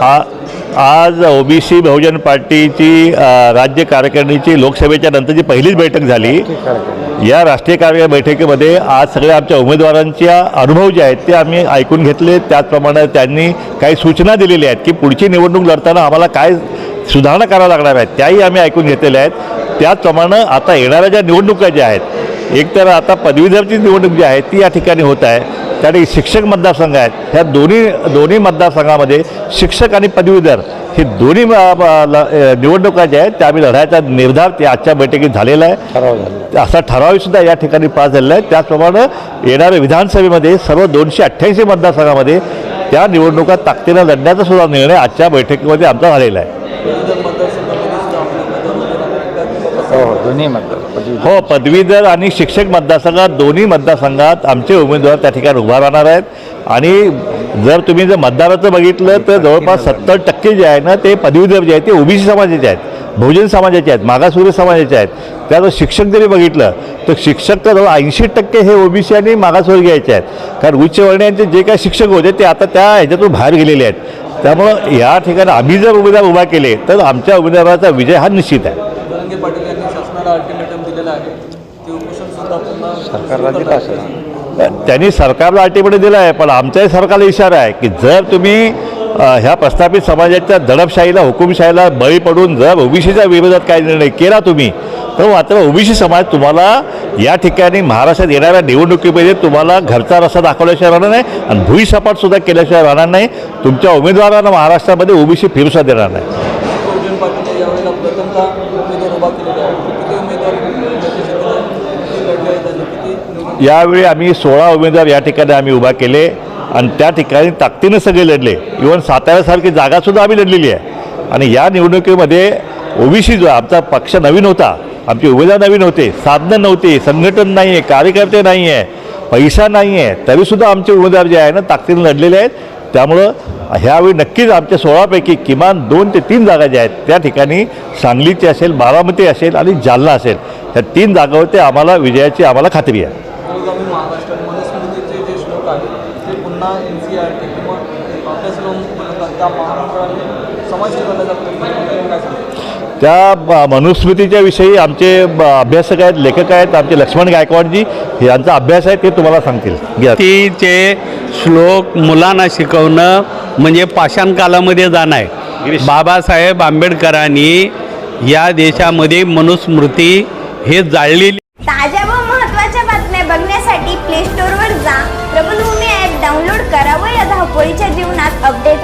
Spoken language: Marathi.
आ आज ओबीसी बहुजन पार्टीची राज्य कार्यकारिणीची लोकसभेच्या नंतरची पहिलीच बैठक झाली. या राष्ट्रीय कार्य बैठकीमध्ये आज सगळ्या आमच्या उमेदवारांच्या अनुभव जे आहेत ते आम्ही ऐकून घेतले. त्याचप्रमाणे त्यांनी काही सूचना दिलेल्या आहेत की पुढची निवडणूक लढताना आम्हाला काय सुधारणा कराव्या लागणार आहेत त्याही आम्ही ऐकून घेतलेल्या आहेत. त्याचप्रमाणे आता येणाऱ्या ज्या निवडणुका ज्या आहेत एक तर आता पदवीधरची निवडणूक जी आहे ती या ठिकाणी होत आहे. त्यासाठी शिक्षक मतदारसंघ आहेत. ह्या दोन्ही दोन्ही मतदारसंघामध्ये शिक्षक आणि पदवीधर हे दोन्ही निवडणुका ज्या आहेत. त्या आम्ही लढायचा निर्धार त्या आजच्या बैठकीत झालेला आहे. असा ठराव सुद्धा या ठिकाणी पास झालेला आहे. त्याचप्रमाणे येणाऱ्या विधानसभेमध्ये सर्व दोनशे अठ्ठ्याऐंशी मतदारसंघामध्ये त्या निवडणुका ताकदीनं लढण्याचा सुद्धा निर्णय आजच्या बैठकीमध्ये आमचा झालेला आहे. हो हो दोन्ही मतदार. हो पदवीधर आणि शिक्षक मतदारसंघात दोन्ही मतदारसंघात आमचे उमेदवार त्या ठिकाणी उभा राहणार आहेत. आणि जर तुम्ही जर मतदाराचं बघितलं तर जवळपास सत्तर टक्के जे आहे ना ते पदवीधर जे आहेत ते ओबीसी समाजाचे आहेत बहुजन समाजाचे आहेत मागासवर्गीय समाजाचे आहेत. त्यात शिक्षक जरी बघितलं तर शिक्षक तर जवळ ऐंशी टक्के हे ओबीसी आणि मागासवर्गीयाचे आहेत. कारण उच्चवर्णीयांचे जे काही शिक्षक होते ते आता त्या ह्याच्यातून बाहेर गेलेले आहेत. त्यामुळं या ठिकाणी आम्ही जर उमेदवार उभा केले तर आमच्या उमेदवाराचा विजय हा निश्चित आहे. अल्टिमेटम दिलेलं आहे ते उपोषण सुद्धा पुन्हा सरकारला दिला असेल. त्यांनी सरकारला अटीमध्ये दिला आहे पण आमच्याही सरकारला इशारा आहे की जर तुम्ही ह्या प्रस्थापित समाजाच्या दडपशाहीला हुकुमशाहीला बळी पडून जर ओबीसीच्या विरोधात काही निर्णय केला तुम्ही तर मात्र ओबीसी समाज तुम्हाला या ठिकाणी महाराष्ट्रात येणाऱ्या निवडणुकीमध्ये तुम्हाला घरचा रस्ता दाखवल्याशिवाय राहणार नाही आणि भुईसपाट सुद्धा केल्याशिवाय राहणार नाही. तुमच्या उमेदवारांना महाराष्ट्रामध्ये ओबीसी फिरूसा देणार नाही. यावेळी आम्ही सोळा उमेदवार या ठिकाणी आम्ही उभा केले आणि त्या ठिकाणी ताकदीनं सगळे लढले. इवन साताऱ्यासारखी जागासुद्धा आम्ही लढलेली आहे. आणि या निवडणुकीमध्ये ओबीसी जो आमचा पक्ष नवीन होता आमचे उमेदवार नवीन होते साधनं नव्हते संघटन नाही आहे कार्यकर्ते नाही आहे पैसा नाही आहे तरीसुद्धा आमचे उमेदवार जे आहे ना ताकदीनं लढलेले आहेत. त्यामुळं ह्यावेळी नक्कीच आमच्या सोळापैकी किमान दोन ते तीन जागा ज्या आहेत त्या ठिकाणी सांगलीची असेल बारामती असेल आणि जालना असेल ह्या तीन जागावरती आम्हाला विजयाची आम्हाला खात्री आहे जे श्लोक आहेत ते पुन्हा एन सी आर टी किंवा त्या समाज प्रयत्न केला. काय त्या ब- मनुस्मृतीच्या विषयी आमचे ब- अभ्यासक आहेत लेखक आहेत आमचे लक्ष्मण गायकवाडजी यांचा अभ्यास आहे ते तुम्हाला सांगतील. तीचे श्लोक मुलांना शिकवणं म्हणजे पाषाण कालामध्ये जाणं आहे. बाबासाहेब आंबेडकरांनी या देशामध्ये मनुस्मृती हे जाळलेली ताज्या व महत्त्वाच्या बातम्या बघण्यासाठी प्ले स्टोअरवर जा. प्रबलभूमी ॲप डाउनलोड करा व या धावपळीच्या जीवनात अपडेट